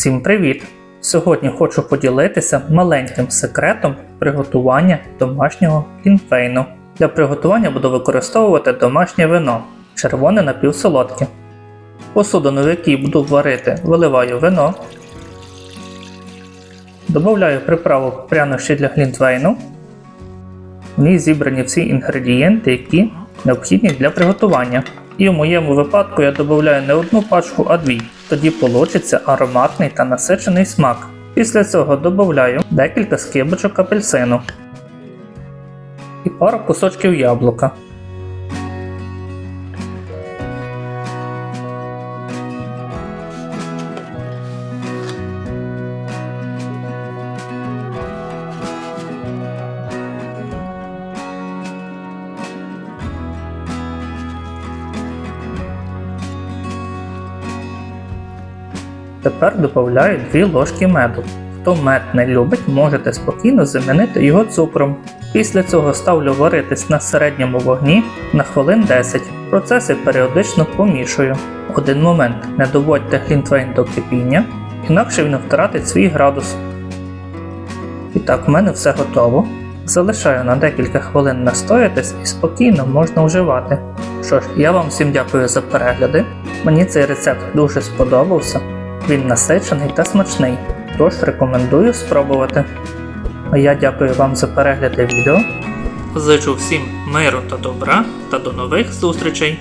Всім привіт! Сьогодні хочу поділитися маленьким секретом приготування домашнього глінтвейну. Для приготування буду використовувати домашнє вино, червоне напівсолодке. Посудину, в якій буду варити, виливаю вино, Добавляю приправу прянощі для глінтвейну. В ній зібрані всі інгредієнти, які необхідні для приготування. І в моєму випадку я додаю не одну пачку, а дві. Тоді получиться ароматний та насичений смак. Після цього додаю декілька скибочок апельсину і пару кусочків яблука. Тепер додаю 2 ложки меду. Хто мед не любить, можете спокійно замінити його цукром. Після цього ставлю варитись на середньому вогні на хвилин 10. Процеси періодично помішую. Один момент не доводьте глінтвейн до кипіння, інакше він втратить свій градус. І так, в мене все готово. Залишаю на декілька хвилин настоятись і спокійно можна вживати. Що ж, я вам всім дякую за перегляди. Мені цей рецепт дуже сподобався. Він насичений та смачний, тож рекомендую спробувати. А я дякую вам за перегляди відео. Зичу всім миру та добра та до нових зустрічей!